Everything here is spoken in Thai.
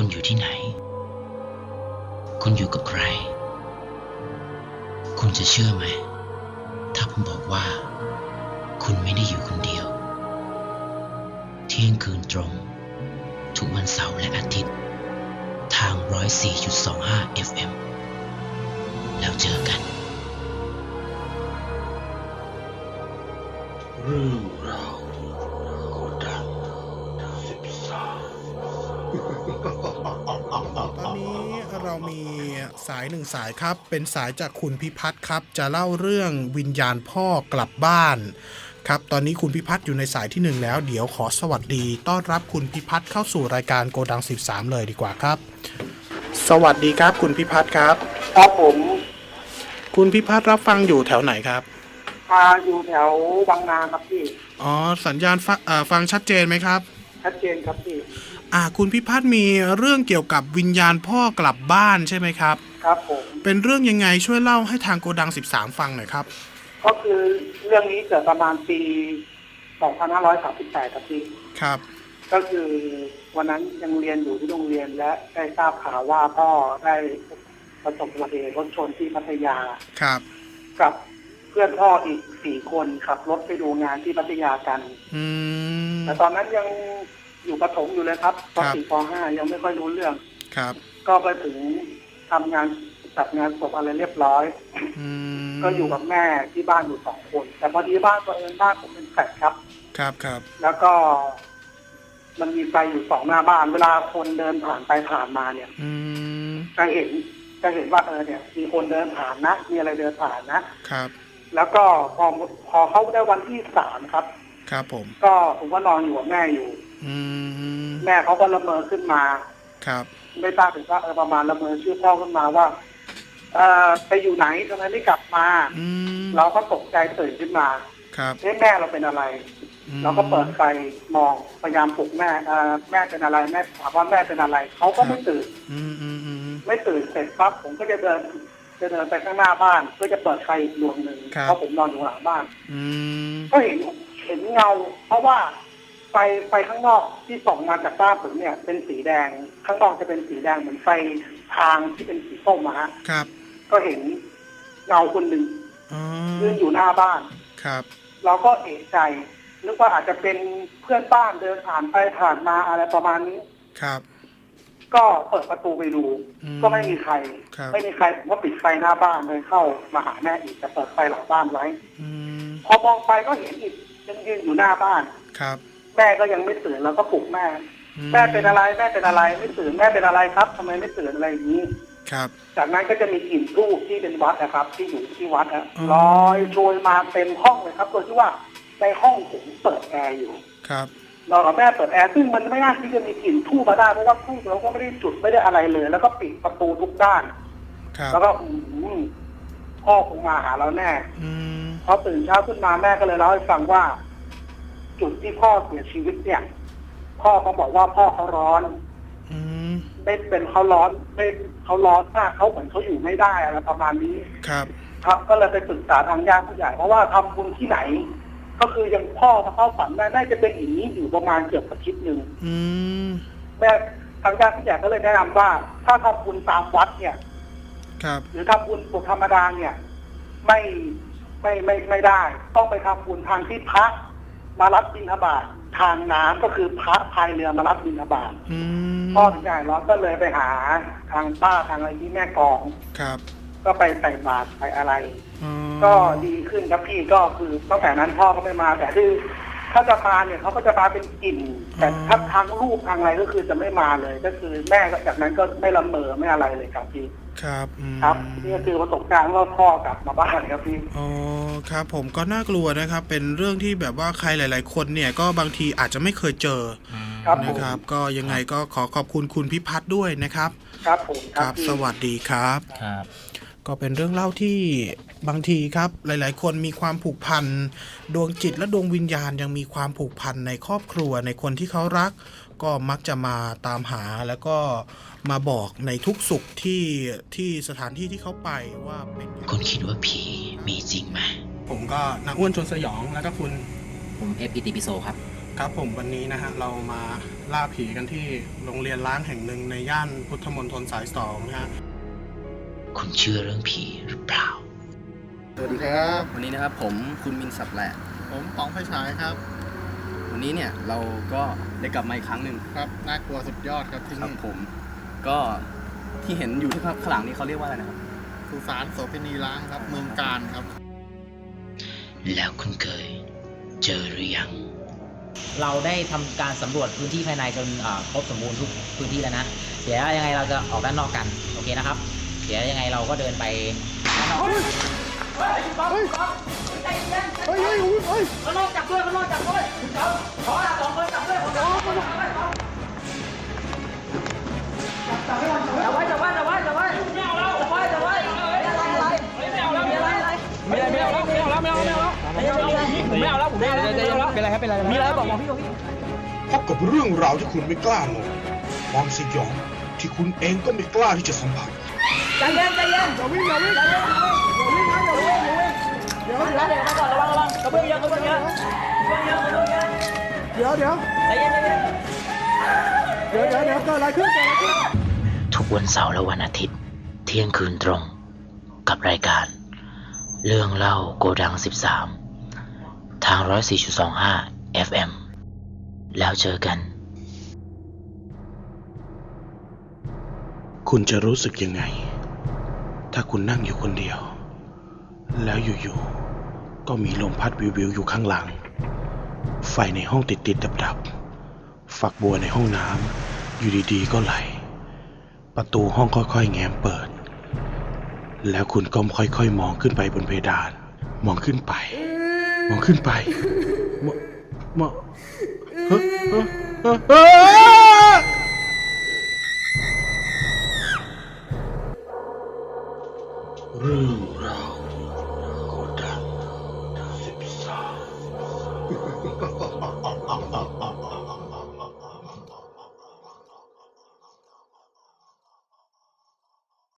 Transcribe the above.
คุณอยู่ที่ไหน คุณอยู่กับใคร คุณจะเชื่อไหม ถ้าผมบอกว่า คุณไม่ได้อยู่คนเดียว เที่ยงคืนตรง ทุกวันเสาร์และอาทิตย์ ทาง 104.25 FM แล้วเจอกันเรื่องราว เรามีสายหนึ่งสายครับ เป็นสายจากคุณพิพัฒน์ครับ จะเล่าเรื่องวิญญาณพ่อกลับบ้านครับ ตอนนี้คุณพิพัฒน์อยู่ในสายที่หนึ่งแล้ว เดี๋ยวขอสวัสดี ต้อนรับคุณพิพัฒน์เข้าสู่รายการโกดัง 13 เลยดีกว่าครับ สวัสดีครับ คุณพิพัฒน์ครับ ครับผม คุณพิพัฒน์รับฟังอยู่แถวไหนครับพาอยู่แถวบางนาครับพี่ อ๋อ สัญญาณฟงเอ่อฟังชัดเจนไหมครับ ชัดเจนครับพี่ อ่าคุณพิพัฒน์มีเรื่องเกี่ยวกับวิญญาณพ่อกลับบ้านใช่ไหมครับ ครับผมเป็นเรื่องยังไงช่วยเล่าให้ทางโกดัง 13 ฟังหน่อยครับ ก็คือเรื่องนี้เกิดประมาณปี 2538ครับพี่ครับ ก็คือวันนั้นยังเรียนอยู่ที่โรงเรียนและได้ทราบข่าวว่าพ่อได้ประสบอุบัติเหตุรถชนที่พัทยาครับกับเพื่อนพ่ออีกสี่คนขับรถไปดูงานที่พัทยากัน อืมแต่ตอนนั้นยัง อยู่ประถมอยู่เลยครับปครับสี่ปห้ายังไม่ค่อยรู้เรื่องครับ ก็ไปถึงทำงานจัดงานศพอะไรเรียบร้อยอืมก็อยู่กับแม่ที่บ้านอยู่สองคน แต่พอดีบ้านตัวเองบ้านผมเป็นแฟลตครับ ครับครับ แล้วก็มันมีไฟอยู่สองหน้าบ้านเวลาคนเดินผ่านไปผ่านมาเนี่ย อืมจะเห็นจะเห็นว่าเออเนี่ย มีคนเดินผ่านนะ มีอะไรเดินผ่านนะครับ แล้วก็พอพอเขาได้วันที่สามครับ ครับผม ก็ผมก็นอนอยู่กับแม่อยู่อืม แม่เขาก็ละเมอขึ้นมา ครับ ไม่ทราบถึงว่าเออประมาณละเมอชื่อพ่อขึ้นมาว่า เออไปอยู่ไหนทำไมไม่กลับมาอืมเราก็ตกใจตื่นขึ้นมา ครับเอ๊ะแม่เราเป็นอะไรอืมเราก็เปิดไฟมองพยายามปลุกแม่เอ่อแม่เป็นอะไรแม่ถามว่าแม่เป็นอะไรเขาก็ไม่ตื่นอืมอืมอืมไม่ตื่นเสร็จปั๊บผมก็จะเดินจะเดินไปข้างหน้าบ้านเพื่อจะเปิดไฟอีกดวงหนึ่งครับเพราะผมนอนอยู่หลังบ้านอืมก็เห็นเห็นเงา เพราะว่า ไฟไฟข้างนอกที่ส่องมาจากบ้านผมเนี่ย เป็นสีแดง ข้างนอกจะเป็นสีแดงเหมือนไฟทางที่เป็นสีส้มอะฮะครับ ก็เห็นเงาคนหนึ่งอ๋อยืนอยู่หน้าบ้านครับ เราก็เอะใจนึกว่าอาจจะเป็นเพื่อนบ้านเดินผ่านไปผ่านมาอะไรประมาณนี้ครับ ก็เปิดประตูไปดูอืมก็ไม่มีใครครับไม่มีใครผมก็ปิดไฟหน้าบ้านเลยเข้ามาหาแม่อีกแต่เปิดไฟหลังบ้านไว้อืมพอมองไปก็เห็นอีกยังยืนอยู่หน้าบ้านครับ แม่ก็ยังไม่ตื่นเราก็ปลุกแม่อืแม่เป็นอะไรแม่เป็นอะไรไม่ตื่นแม่เป็นอะไรครับทำไมไม่ตื่นอะไรอย่างนี้ครับ จากนั้นก็จะมีกลิ่นทูบที่เป็นวัดนะครับ ที่อยู่ที่วัดนะอ๋อลอยโชยมาเต็มห้องเลยครับโดยที่ว่าในห้องผมเปิดแอร์อยู่ครับเรากับแม่เปิดแอร์ซึ่งมันไม่น่าที่จะมีกลิ่นทูบมาได้เพราะว่าทูบเราก็ไม่ได้จุดไม่ได้อะไรเลย แล้วก็ปิดประตูทุกด้านครับแล้วก็อืมพ่อคงมาหาเราแน่อืมพอตื่นเช้าขึ้นมาแม่ก็เลยเล่าให้ฟังว่า จุดที่พ่อเสียชีวิตเนี่ย พ่อเขาบอกว่าพ่อเขาร้อนอืมไม่เป็นเขาร้อนไม่เขาร้อนมากเขาเหมือนเขาอยู่ไม่ได้อะไรประมาณนี้ ครับ ครับก็เลยไปปรึกษาทางญาติผู้ใหญ่เพราะว่าทำบุญที่ไหน ก็คือยังพ่อมาเข้าฝันแม่น่าจะเป็นอย่างนี้อยู่ประมาณเกือบอาทิตย์หนึ่งอืมแม่ทางญาติผู้ใหญ่ก็เลยแนะนำว่า ถ้าทำบุญตามวัดเนี่ย ครับ หรือทำบุญปกธรรมดาเนี่ย ไม่ไม่ไม่ไม่ได้ ต้องไปทำบุญทางที่พระ มารับบิณฑบาตทางน้ำก็คือพระพายเรือมารับบิณฑบาตอืมพ่อถึงใหญ่เราก็เลยไปหาทางป้าทางอะไรที่แม่กลอง ครับก็ไปใส่บาตรไปอะไรอ๋อก็ดีขึ้นครับพี่ก็คือตั้งแต่นั้นพ่อก็ไม่มาแต่คือ ถ้าจะมาเนี่ยเขาก็จะมาเป็นกลิ่น แต่ถ้าทางรูปทางอะไรก็คือจะไม่มาเลย ก็คือแม่ก็จากนั้นก็ไม่ละเมอไม่อะไรเลยครับพี่ ครับอืมครับนี่ก็คือประสบการณ์ว่าพ่อกลับมาบ้านครับพี่อ๋อครับ ผมก็น่ากลัวนะครับ เป็นเรื่องที่แบบว่าใครหลาย ๆ คนเนี่ยก็บางทีอาจจะไม่เคยเจอครับผมนะครับ ก็ยังไงก็ขอขอบคุณคุณพิพัฒน์ด้วยนะครับ ครับผมครับพี่ สวัสดีครับ ครับ ก็เป็นเรื่องเล่าที่บางทีครับหลาย ๆ คนมีความผูกพันดวงจิตและดวงวิญญาณยังมีความผูกพันในครอบครัวในคนที่เขารัก ก็มักจะมาตามหาแล้วก็มาบอกในทุกสุขที่ที่สถานที่ที่เขาไปว่าเป็นคุณคิดว่าผีมีจริงไหมผมก็นักอ้วนชนสยองแล้วก็คุณผมผมเอฟอิติปิโซครับ ครับผมวันนี้นะฮะเรามาล่าผีกันที่โรงเรียนร้างแห่งหนึ่งในย่านพุทธมณฑลสายสองนะฮะ คุณเชื่อเรื่องผีหรือเปล่า สวัสดีครับ วันนี้นะครับผมคุณมินสับแหละ ผมป๋องไฟฉายครับ วันนี้เนี่ยเราก็ได้กลับมาอีกครั้งหนึ่งครับน่ากลัวสุดยอดครับที่ครับนี่ผม ก็ที่เห็นอยู่ที่ข้างหลังนี้เขาเรียกว่าอะไรนะครับสุสานโสเภณีร้างครับ เมืองการครับ แล้วคุณเคยเจอหรือยัง เราได้ทำการสำรวจพื้นที่ภายในจนอ่าครบสมบูรณ์ทุกพื้นที่แล้วนะ เดี๋ยวยังไงเราจะออกด้านนอกกัน โอเคนะครับ เดี๋ยวยังไงเราก็เดินไปด้านนอกพบกับเรื่องราวที่คุณไม่กล้านอนความสยองที่คุณเองก็ไม่กล้าที่จะสัมผัส ทุกวันเสาร์และวันอาทิตย์ เที่ยงคืนตรง กับรายการ เรื่องเล่าโกดัง 13 ทาง 104.25 FM แล้วเจอกัน คุณจะรู้สึกยังไง ถ้าคุณนั่งอยู่คนเดียว แล้วอยู่ๆ ก็มีลมพัดวิวๆอยู่ข้างหลัง ไฟในห้องติดๆดับๆ ฝักบัวในห้องน้ำอยู่ดีๆ ก็ไหล ประตูห้องค่อยๆ แง้มเปิด แล้วคุณก็ค่อยๆ มองขึ้นไปบนเพดาน มองขึ้นไป มองขึ้นไป มองมองเฮ้เฮ้เฮ้อ งรา